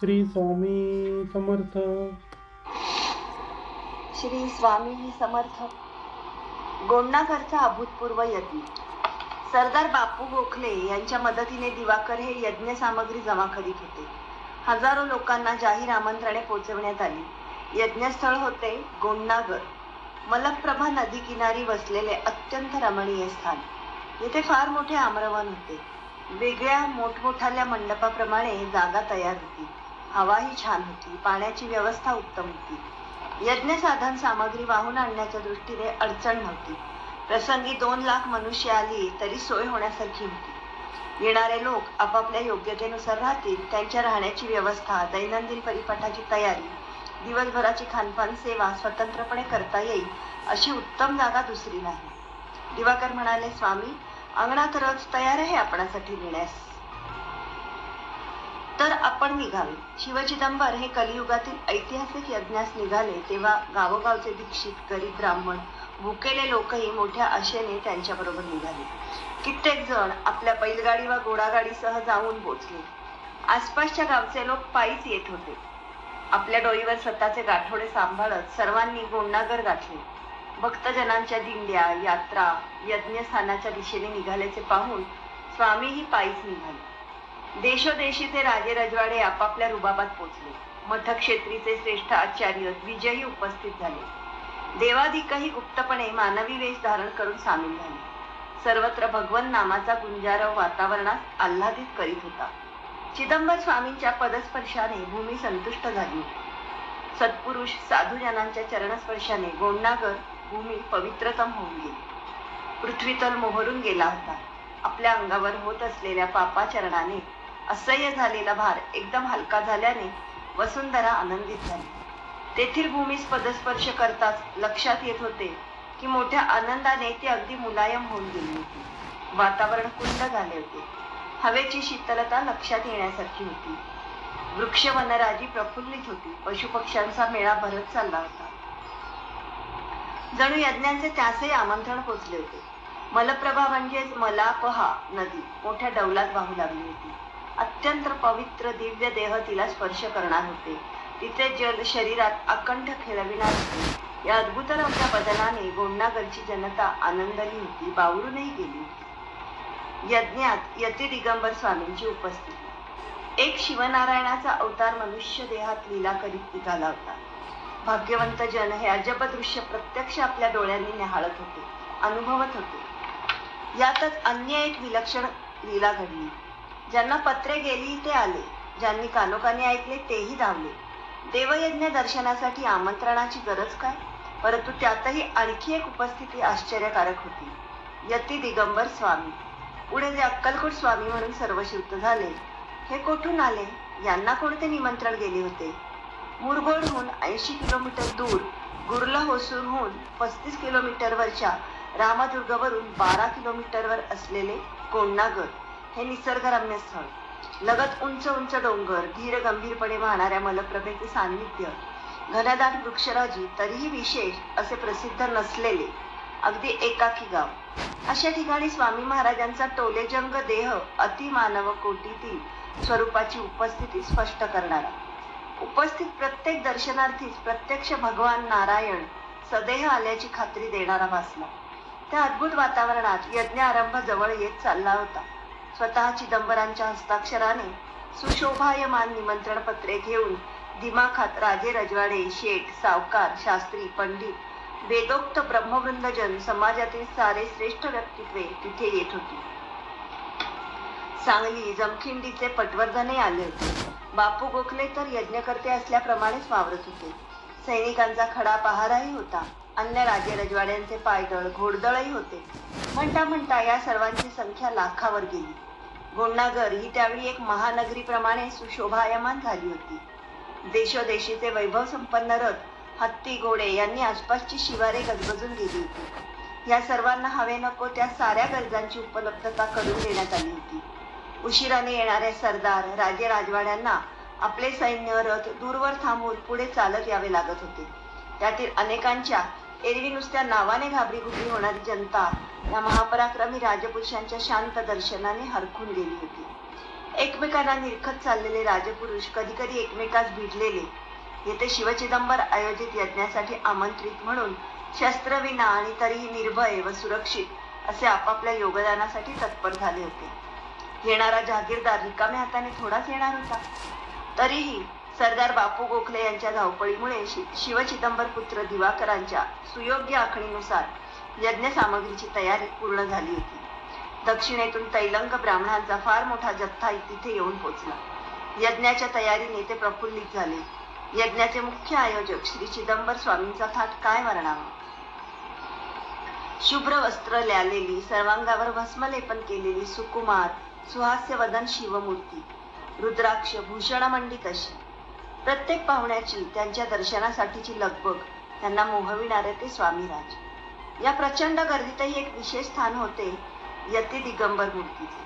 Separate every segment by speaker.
Speaker 1: श्री स्वामी समर्थ.
Speaker 2: श्री स्वामी समर्थ. गोंडनाकरचा अभूतपूर्व यज्ञ. सरदार बापू गोखले यांच्या मदतीने दिवाकर हे यज्ञ सामग्री जमा करीत होते. हजारो लोकांना जाहीर आमंत्रणे पोचवण्यात आली. यज्ञस्थळ होते गोंडनागर. मलप्रभा नदी किनारी वसलेले अत्यंत रमणीय स्थान. येथे फार मोठे आम्रवन होते. वेगळ्या मोठमोठाल्या मंडपाप्रमाणे जागा तयार होती. हवाही छान होती. पाण्याची व्यवस्था उत्तम होती. यज्ञ साधन सामग्री वाहून आणण्याच्या दृष्टीने अडचण नव्हती. प्रसंगी दोन लाख मनुष्य आली तरी सोय होण्यासारखी होती. येणारे लोक आपापल्या योग्यतेनुसार राहतील त्यांच्या राहण्याची व्यवस्था दैनंदिन परिपाठाची तयारी दिवसभराची खानपान सेवा स्वतंत्रपणे करता येईल अशी उत्तम जागा दुसरी नाही. दिवाकर म्हणाले स्वामी अंगणात रथ तयार आहे आपणासाठी नेण्यास तर आपण निघावे. शिवचिदंबर हे कलियुगातील ऐतिहासिक यज्ञास निघाले तेव्हा गावोगावचे दीक्षित गरीब ब्राह्मण भुकेले लोकही मोठ्या आशेने त्यांच्याबरोबर निघाले. कित्येक जण आपल्या बैलगाडी व घोडागाडीसह जाऊन पोचले. आसपासच्या गावचे लोक पायीच येत होते. आपल्या डोईवर स्वतःचे गाठोडे सांभाळत सर्वांनी गोंडागर गाठले. भक्तजनांच्या दिंड्या यात्रा यज्ञस्थानाच्या दिशेने निघाल्याचे पाहून स्वामीही पायीच निघाले. देशोदेशीचे राजे रजवाडे आपापल्या रुबाबात पोचले. मठक्षेत्रीचे श्रेष्ठ आचार्य विजयी उपस्थित झाले. देवाधिकही गुप्तपणे मानवी वेश धारण करून सामील झाले. सर्वत्र भगवन नामाचा गुंजारव वातावरणात आल्हादित करीत होता. चिदंबर स्वामींच्या पदस्पर्शाने भूमी संतुष्ट झाली होती. सत्पुरुष साधूजनांच्या चरणस्पर्शाने गोंडागर भूमी पवित्रतम होऊन गेली. पृथ्वीतल मोहरून गेला होता. आपल्या अंगावर होत असलेल्या पापाचरणाने असह्य झालेला भार एकदम हलका झाल्याने वसुंधरा आनंदित झाली. तेथील भूमीस पदस्पर्श करताच लक्षात येत होते की मोठ्या आनंदाने ती अगदी मुलायम होऊन गेली होती. वातावरण कुंड झाले होते. हवेची शीतलता लक्षात येण्यासारखी होती. वृक्ष वनराजी प्रफुल्लित होती. पशुपक्ष्यांचा मेळा भरत चालला होता. जणू यज्ञांचे त्यासही आमंत्रण पोचले होते. मलप्रभा म्हणजेच मलापहा नदी मोठ्या डौलात वाहू लागली होती. अत्यंत पवित्र दिव्य देह तिला स्पर्श करणार होते. तिचे जल शरीरात अकंठ खेळविणार होते. या अद्भुत रम्य बदलाने गोंडागरची जनता आनंदली होती बावरूनही गेली होती. यज्ञात यती दिगंबर स्वामींची उपस्थिती. एक शिवनारायणाचा अवतार मनुष्य देहात लीला करीत निघाला होता भाग्यवंत जन हे अजब दृश्य प्रत्यक्ष आपल्या डोळ्यांनी निहाळत होते अनुभवत होते. यातच अन्य एक विलक्षण लीला घडली. ज्यांना पत्रे गेली ते आले ज्यांनी कानोकाने ऐकले तेही धावले. देवयज्ञ दर्शनासाठी आमंत्रणाची गरज काय? परंतु त्यातही आणखी एक उपस्थिती आश्चर्यकारक होती. यती दिगंबर स्वामी. पुढे जे अक्कलकोट स्वामी म्हणून सर्वशिवत झाले हे कोठून आले? यांना कोणते निमंत्रण गेले होते? मुरगोडहून ऐंशी किलोमीटर दूर गुरला होसूरहून पस्तीस किलोमीटरवरच्या रामदुर्गवरून बारा किलोमीटरवर असलेले कोंडागर हे निसर्गरम्य स्थळ. लगत उंच उंच डोंगर धीर गंभीरपणे वाहणाऱ्या मलप्रभेचे सान्निध्य. घनदाट वृक्षराजी तरीही विशेष असे प्रसिद्ध नसलेले अगदी एकाकी गाव. अशा ठिकाणी स्वामी महाराजांचा टोलेजंग देह अतिमानव कोटीतील स्वरूपाची उपस्थिती स्पष्ट करणारा. उपस्थित प्रत्येक दर्शनार्थीच प्रत्यक्ष भगवान नारायण सदेह आल्याची खात्री देणारा भासला त्या अद्भुत वातावरणात यज्ञ आरंभ जवळ येत चालला होता. स्वतः चिदंबरांच्या हस्ताक्षराने सुशोभायमान निमंत्रण पत्रे घेऊन दिमाखात राजे रजवाडे शेठ सावकार शास्त्री पंडित वेदोक्त ब्रह्मवृंदजन समाजातील सारे श्रेष्ठ व्यक्तित्वे तिथे येत होती. सांगली जमखिंडीचे पटवर्धनही आले होते. बापू गोखले तर यज्ञकर्ते असल्याप्रमाणेच वावरत होते. सैनिकांचा खडा पहाराही होता. अन्य राजे रजवाड्यांचे पायदळ घोडदळही होते. म्हणता म्हणता या सर्वांची संख्या लाखावर गेली. गोंडागर ही त्यावेळी एक महानगरीप्रमाणे सुशोभायमान झाली होती. देशोदेशीचे वैभव संपन्न रथ हत्ती घोडे यांनी आसपासची शिवारे गजबजून गेली होती. या सर्वांना हवे नको त्या साऱ्या गरजांची उपलब्धता करून देण्यात आली होती. उशिराने येणाऱ्या सरदार राजे राजवाड्यांना आपले सैन्य रथ दूरवर थांबवून पुढे चालत यावे लागत होते. त्यातील अनेकांच्या एरवी नुसत्या नावाने घाबरीघुबरी होणारी जनता या महापराक्रमी राजपुरुषांच्या शांत दर्शनाने हरखून गेली होती. एकमेकांना निरखत चाललेले राजपुरुष कधी कधी एकमेकास भिडलेले येथे शिवचिदंबर आयोजित यज्ञासाठी आमंत्रित म्हणून शस्त्रविना आणि तरीही निर्भय व सुरक्षित असे आपापल्या योगदानासाठी तत्पर झाले होते. येणारा जहागीरदार रिकाम्या हाताने थोडाच येणार होता. तरीही सरदार बापू गोखले यांच्या धावपळीमुळे शि- शिवचिदंबर पुत्र दिवाकरांच्या सुयोग्य आखणीनुसार यज्ञ सामग्रीची तयारी पूर्ण झाली होती. दक्षिणेतून तैलंग ब्राह्मणांचा फार मोठा जथ्था तिथे येऊन पोचला. यज्ञाच्या तयारीने ते प्रफुल्लित झाले. यज्ञाचे मुख्य आयोजक श्री चिदंबर स्वामींचा थाट काय वर्णावा शुभ्र वस्त्र ल्यालेली सर्वांगावर भस्मलेपन केलेली सुकुमार सुहास्य वदन शिवमूर्ती रुद्राक्ष भूषणमंडित अशी. प्रत्येक पाहुण्याची त्यांच्या दर्शनासाठीची लगबग त्यांना मोहविणारे ते स्वामीराज. या प्रचंड गर्दीतही एक विशेष स्थान होते यती दिगंबर मूर्तीचे.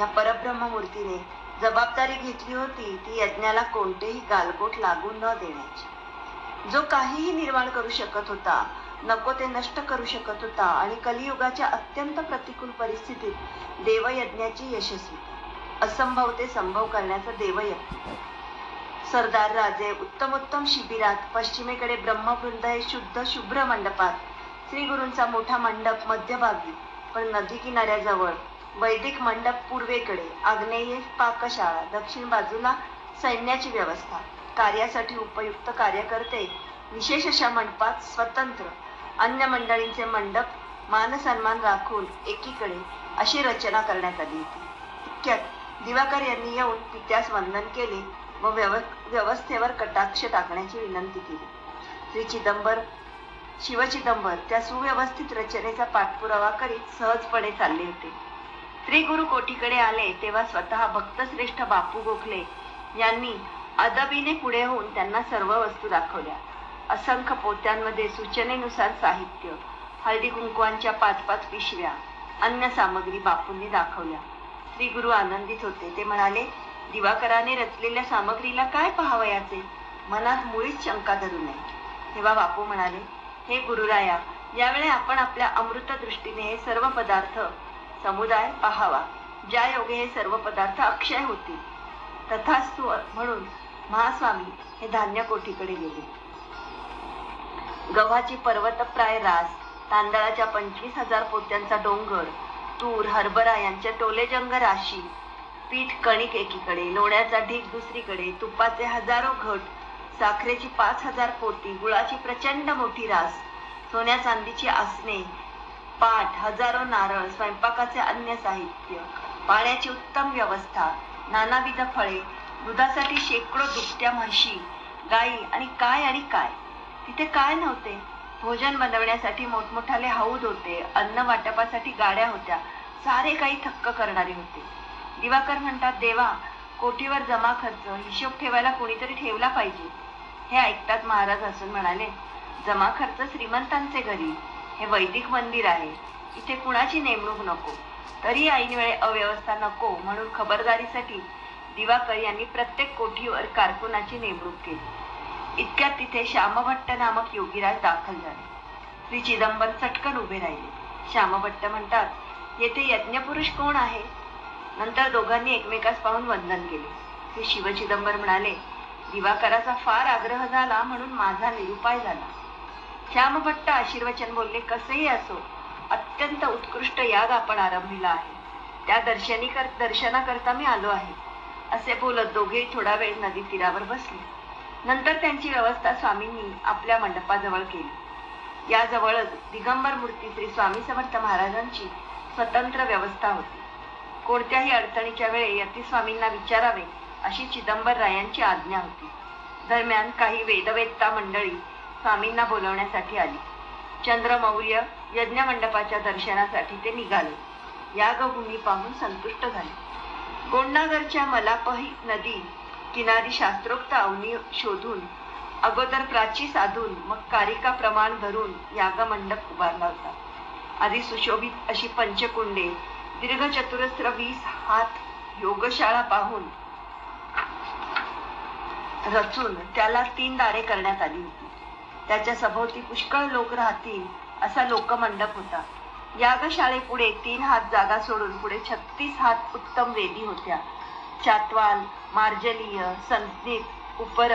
Speaker 2: या परब्रह्म मूर्तीने जबाबदारी घेतली होती ती यज्ञाला कोणतेही गालबोट लागू न देण्याची. जो काहीही निर्माण करू शकत होता नको ते नष्ट करू शकत होता आणि कलियुगाच्या अत्यंत प्रतिकूल परिस्थितीत देवयज्ञाची यशस्वी. असंभव ते संभव करण्याचा देवयज्ञ. सरदार राजे उत्तमोत्तम शिबिरात पश्चिमेकडे ब्रह्मवृंद हे शुद्ध शुभ्र मंडपात श्रीगुरूंचा मोठा मंडप मध्यभागी पण नदी किनाऱ्याजवळ. वैदिक मंडप पूर्वेकडे आग्नेय पाकशाळा दक्षिण बाजूला सैन्याची व्यवस्था. कार्यासाठी उपयुक्त कार्यकर्ते विशेष अशा मंडपात स्वतंत्र. अन्य मंडळींचे मंडप मानसन्मान राखून एकीकडे अशी रचना करण्यात आली होती. इतक्यात दिवाकर यांनी येऊन पित्यास वंदन केले व व्यव व्यवस्थेवर कटाक्ष टाकण्याची विनंती केली. श्री चिदंबर शिवचिदंबर त्या सुव्यवस्थित रचनेचा पाठपुरावा करीत सहजपणे चालले होते. श्री गुरु कोठीकडे आले तेव्हा स्वतः भक्तश्रेष्ठ बापू गोखले यांनी अदबीने पुढे होऊन त्यांना सर्व वस्तू दाखवल्या. असंख्य पोत्यांमध्ये सूचनेनुसार साहित्य हळदी कुंकवांच्या पाच पाच पिशव्या अन्य सामग्री बापूंनी दाखवल्या. श्री गुरु आनंदित होते. ते म्हणाले दिवाकराने रचलेल्या सामग्रीला काय पाहावयाचे? मनात मुळीच शंका धरू नये. तेव्हा बापू म्हणाले हे गुरुराया यावेळी आपण आपल्या अमृत दृष्टीने हे सर्व पदार्थ समुदाय पाहावा. ज्या योगे हे सर्व पदार्थ अक्षय होतील. तथास्तु म्हणून महास्वामी हे धान्य कोठीकडे गेले? गव्हाची पर्वतप्राय रास तांदळाच्या पंचवीस हजार पोत्यांचा डोंगर तूर हरभरा यांच्या टोलेजंग राशी पीठ कणिक एकीकडे लोण्याचा ढीग दुसरीकडे तुपाचे हजारो घट साखरेची पाच हजार पोती गुळाची प्रचंड मोठी रास सोन्या चांदीची आसने पाठ हजारो नारळ स्वयंपाकाचे अन्य साहित्य पाण्याची उत्तम व्यवस्था नानाविध फळे दुधासाठी शेकडो दुभत्या म्हशी गाई आणि काय आणि काय. तिथे काय नव्हते. भोजन बनवण्यासाठी मोठमोठाले हौद होते अन्न वाटपासाठी गाड्या होत्या सारे काही थक्क करणारे होते. दिवाकर म्हणतात देवा कोठीवर जमा खर्च हिशोब ठेवायला कोणीतरी ठेवला पाहिजे. हे ऐकतात महाराज हसून म्हणाले जमा खर्च श्रीमंतांचे घरी. हे वैदिक मंदिर आहे. इथे कुणाची नेमणूक नको. तरी ऐनवेळे अव्यवस्था नको म्हणून खबरदारीसाठी दिवाकर यांनी प्रत्येक कोठीवर कारकुनाची नेमणूक केली. इतक्यात तिथे श्यामभट्ट नामक योगीराज दाखल झाले. श्री चिदंबर चटकन उभे राहिले. श्यामभट्ट म्हणतात येथे यज्ञपुरुष कोण आहे? नंतर दोघांनी एकमेकास पाहून वंदन केले. श्री शिवचिदंबर म्हणाले दिवाकराचा फार आग्रह झाला म्हणून माझा निरुपाय झाला. श्यामभट्ट आशीर्वचन बोलले कसेही असो अत्यंत उत्कृष्ट याग आपण आरंभिला आहे. त्या दर्शनी कर दर्शनाकरता मी आलो आहे. असे बोलत दोघेही थोडा वेळ नदी तीरावर बसले. नंतर त्यांची व्यवस्था स्वामींनी आपल्या मंडपाजवळ केली. याजवळच दिगंबर मूर्ती श्री स्वामी समर्थ महाराजांची स्वतंत्र व्यवस्था होती. कोणत्याही अडचणीच्या वेळी यती स्वामींना विचारावे अशी चिदंबर रायांची आज्ञा होती. दरम्यान काही वेदवेत्ता मंडळी स्वामींना बोलवण्यासाठी आली. चंद्रमौर्य यज्ञ मंडपाच्या दर्शनासाठी ते निघाले. यागभूमी पाहून संतुष्ट झाले. गोंडागरच्या मलापही नदी किनारी शास्त्रोक्त अवनी शोधून अगोदर प्राची साधून मग कारिका प्रमाण धरून यागमंडप उभारला होता. आधी सुशोभित अशी पंचकुंडे दीर्घ चतुरस्र वीस हात योगशाळा पाहून रचून त्याला तीन दारे करण्यात आली होती. त्याच्या सभोवती पुष्कळ लोक राहतील असा लोकमंडप होता. यागशाळेपुढे तीन हात जागा सोडून पुढे छत्तीस हात उत्तम वेदी होत्या. चातवाल मार्जलीय संज्ञित उपर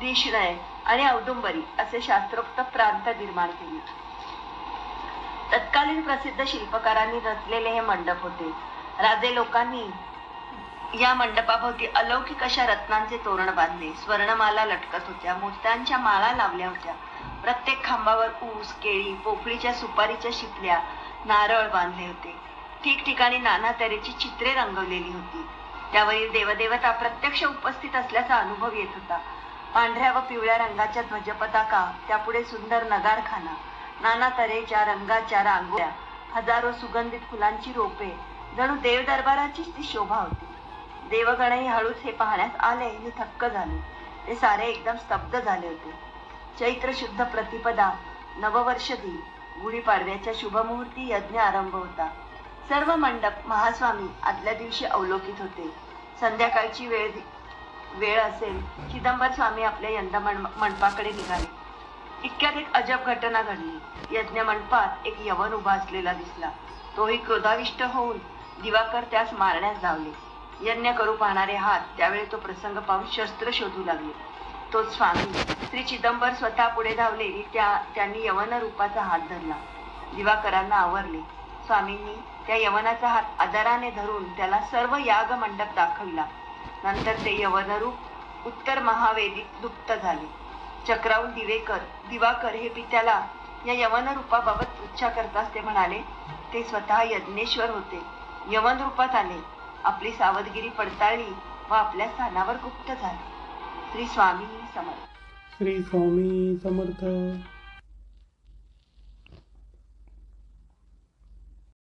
Speaker 2: दिशनय आणि औदुंबरी असे शास्त्रोक्त प्रांत निर्माण केले. तत्कालीन प्रसिद्ध शिल्पकारांनी रचलेले हे मंडप होते. राजे लोकांनी या मंडपाभोवती अलौकिक अशा रत्नांचे तोरण बांधले. स्वर्णमाला लटकत होत्या मोत्यांच्या माळा लावल्या होत्या. प्रत्येक खांबावर ऊस केळी पोफळीच्या सुपारीच्या शिपल्या नारळ बांधले होते. ठिकठिकाणी नाना तऱ्हेची चित्रे रंगवलेली होती. त्यावरील देवदेवता प्रत्यक्ष उपस्थित असल्याचा अनुभव येत होता. पांढऱ्या व पिवळ्या रंगाच्या ध्वजपताका त्यापुढे सुंदर नगारखाना. नाना तऱ्हेच्या रंगाच्या रांगोळ्या हजारो सुगंधित फुलांची रोपे जणू देव दरबाराचीच ती शोभा होती. देवगणही हळूच हे पाहण्यास आले. हे थक्क झाले. ते सारे एकदम स्तब्ध झाले होते. चैत्र शुद्ध प्रतिपदा नववर्ष दिन गुढीपाडव्याच्या शुभमुहूर्ती यज्ञ आरंभ होता. सर्व मंडप महास्वामी आदल्या दिवशी अवलोकित होते. संध्याकाळची वेळ वेळ असेल चिदंबर स्वामी आपल्या यंदा मंडपाकडे निघाले. इतक्यात एक अजब घटना घडली. यज्ञ मंडपात एक यवन उभा असलेला दिसला. तोही क्रोधाविष्ट होऊन दिवाकर त्यास मारण्यास धावले. यज्ञ करू पाहणारे हात त्यावेळी तो प्रसंग पाहून शस्त्र शोधू लागले. तो स्वामी श्री चिदंबर स्वतः पुढे धावले आणि त्या त्यांनी यवन रूपाचा हात धरला. दिवाकरांना आवरले. स्वामींनी त्या यवनाचा हात आदराने धरून त्याला सर्व याग मंडप दाखविला. नंतर ते यवनरूप उत्तर महावेदीत लुप्त झाले. चक्रावून दिवेकर दिवाकर हे पित्याला या यवन रूपाबाबत पृच्छा करताच ते म्हणाले ते स्वतः यज्ञेश्वर होते. यवन रूपात आले. आपली सावधगिरी पडताळली व आपल्या स्थानावर गुप्त झाले. श्री स्वामी समर्थ.
Speaker 1: श्री स्वामी समर्थ.